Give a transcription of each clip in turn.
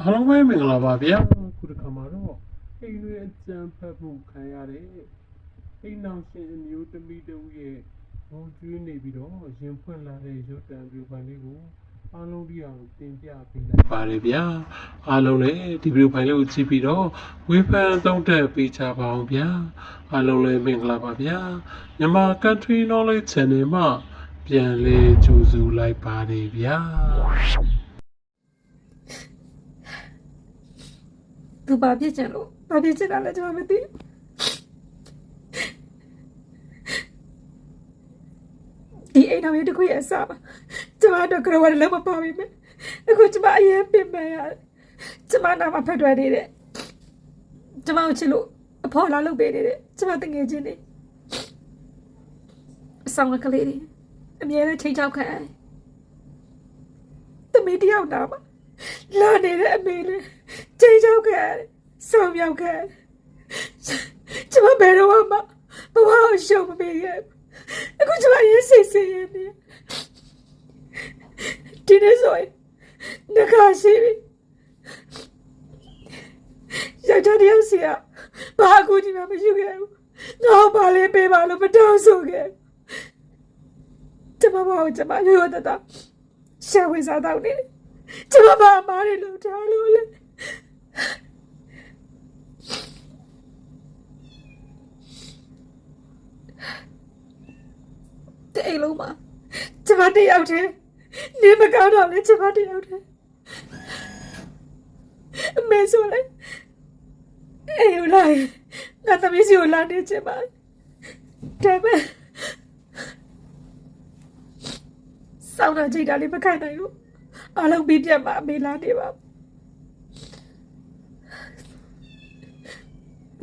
အားလုံးပဲမင်္ဂလာပါဗျာခုတစ်ခါမှာတော့အိမ်တွေအကြံဖတ်ဖို့ခံရတဲ့အိမ်နောက်ရှင်အမျိုးသမီးတို့ရဲ့ဘုံကျွေးနေပြီးတော့ရင်ဖွင့်လာတဲ့ရုပ်တံပြပန်လေးကိုအားလုံးဒီအောင်တင်ပြပေးလိုက်ပါတယ်ဗျာအားလုံးလည်းဒီဗီဒီယိုဖိုင်လေးကိုကြည့်ပြီးတော့ဝေဖန်သုံးသပ်ပေးကြပါအောင်ဗျာအားလုံးလည်းမင်္ဂလာပါဗျာမြန်မာ Country Knowledge Channel မှာပြန်လေကြိုဆိုလိုက်ပါတယ်ဗျာ သူဘာဖြစ်ချင်လို့ဘာဖြစ်ချင်တာလဲကျွန်မမသိဒီအိမ်တော်ရဲ့တခုရဲ့အစားပါကျွန်မတော့ကရဝရလည်းမပါဘူးမယ်အခုကျွန်မအရင်ပြင်ပရတယ်ကျွန်မနာမဖက်တွယ်နေတယ်ကျွန်မကိုချစ်လို့အဖေါ်လာလုပ်ပေးနေတယ်ကျွန်မတငယ်ချင်းနေအဆောင်ကလေးတွေအမြဲတမ်းချိန်ချောက်ခံရတယ်တမီးတယောက်နာပါလာနေတဲ့အမေလေး ချိန်ချောက်ခံရတယ်ဆောင်းမြောက်ခံရတယ်ကျွန်မဘယ်တော့မှဘဝကိုရှုံးမပေးခဲ့ဘူးအခုကျွန်မရေးစိတ်ဆင်းရဲနေဒီနေ့ဆိုရင်ငါကရှိပြီယောက်ျားတယောက်စီကဘာအကူကြီးမှမရှိခဲ့ဘူးငါ့ကိုဘာလေးပေးပါလို့မတောင်းဆိုခဲ့ဘူးကျွန်မဘာကိုကျွန်မရိုးတတ်တာရှာဝင်စားတော့နေတယ်ကျွန်မဘာအမားတွေလုပ်ထားလို့လဲ တဲ့အိမ်လုံးမှာကျွန်မတယောက်တည်းနေမကောင်းတော့လေကျွန်မတယောက်တည်းအမေဆိုလေအေးလာငါသမီးစီကိုလာနေချင်ပါဒါပေမဲ့စောင်းတဲ့ချိန်တာလေးမခံနိုင်လို့အလုံးပြီးပြတ်မှာအမေလာနေပါဘာ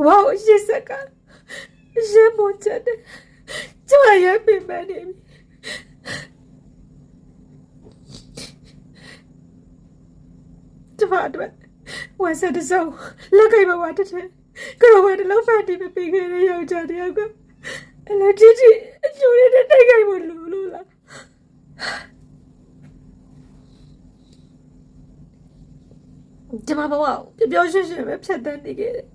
လို့ရှစ်စက်ကရေမချက်တယ် ကျမရဲ့ပြင်ပနေပြီကျမအတွက်ဝါဆက်တစုံလက်ကိတ်ဘဝတစ်ထည်ကရောဝဲတလုံးဖတ်တီးမပြီးခဲ့တဲ့ယောက်ျားတယောက်ကအလက်တီတီအကျိုးရတဲ့တိုက်ခိုက်မှုလို့လို့လားကျမဘဝကိုပျော်ပျော်ရွှင်ရွှင်ပဲဖြတ်သန်းနေခဲ့တယ်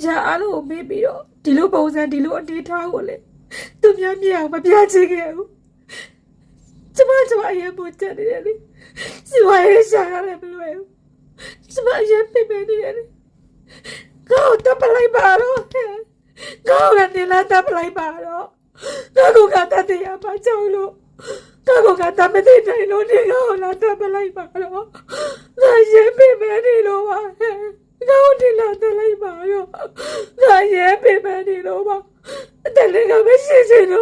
။ရာအားလုံးကိုမေ့ပြီးတော့ဒီလိုပုံစံဒီလိုအနေထားကိုလေ သူများမြင်အောင်မပြချင်ခဲ့ဘူး။ကျမကျမအရင်ပိုတက်နေတယ်လေ။စီဝါရေးရှာရတယ်မလွယ်ဘူး။ကျမအရင်ပြိပနေတယ်လေ။ကောက်တပ်ပလိုက်ပါတော့။ကောက်ကနေလာတပ်ပလိုက်ပါတော့။ကောက်ကတတ်တရားပါကြောက်လို့ကောက်ကတမသိတယ်လို့ဒီကောက်လာတပ်ပလိုက်ပါတော့။ငါရင်ပြိပ తండ్రి నమ్మేసేసాను.